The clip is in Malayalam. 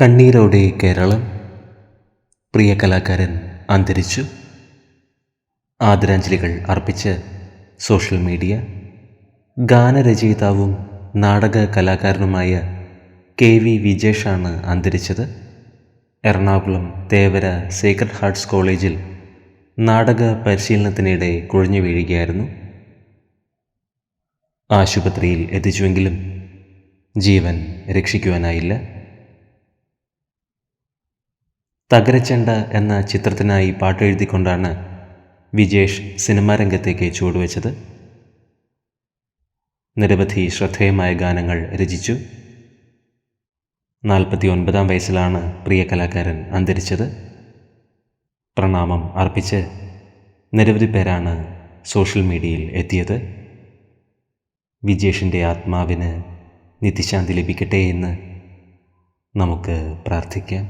കണ്ണീരോടെ കേരളം പ്രിയ കലാകാരൻ അന്തരിച്ചു. ആദരാഞ്ജലികൾ അർപ്പിച്ച് സോഷ്യൽ മീഡിയ ഗാനരചയിതാവും നാടക കലാകാരനുമായ കെ വി വിജേഷാണ് അന്തരിച്ചത്. എറണാകുളം തേവര സേക്രഡ് ഹാർട്സ് കോളേജിൽ നാടക പരിശീലനത്തിനിടെ കുഴഞ്ഞു വീഴുകയായിരുന്നു. ആശുപത്രിയിൽ എത്തിച്ചുവെങ്കിലും ജീവൻ രക്ഷിക്കുവാനായില്ല. തകരച്ചെണ്ട എന്ന ചിത്രത്തിനായി പാട്ടെഴുതിക്കൊണ്ടാണ് വിജേഷ് സിനിമാ രംഗത്തേക്ക് ചുവടുവെച്ചത്. നിരവധി ശ്രദ്ധേയമായ ഗാനങ്ങൾ രചിച്ചു. നാൽപ്പത്തി ഒൻപതാം വയസ്സിലാണ് പ്രിയ കലാകാരൻ അന്തരിച്ചത്. പ്രണാമം അർപ്പിച്ച് നിരവധി പേരാണ് സോഷ്യൽ മീഡിയയിൽ എത്തിയത്. വിജേഷിന്റെ ആത്മാവിന് നിത്യശാന്തി ലഭിക്കട്ടെ എന്ന് നമുക്ക് പ്രാർത്ഥിക്കാം.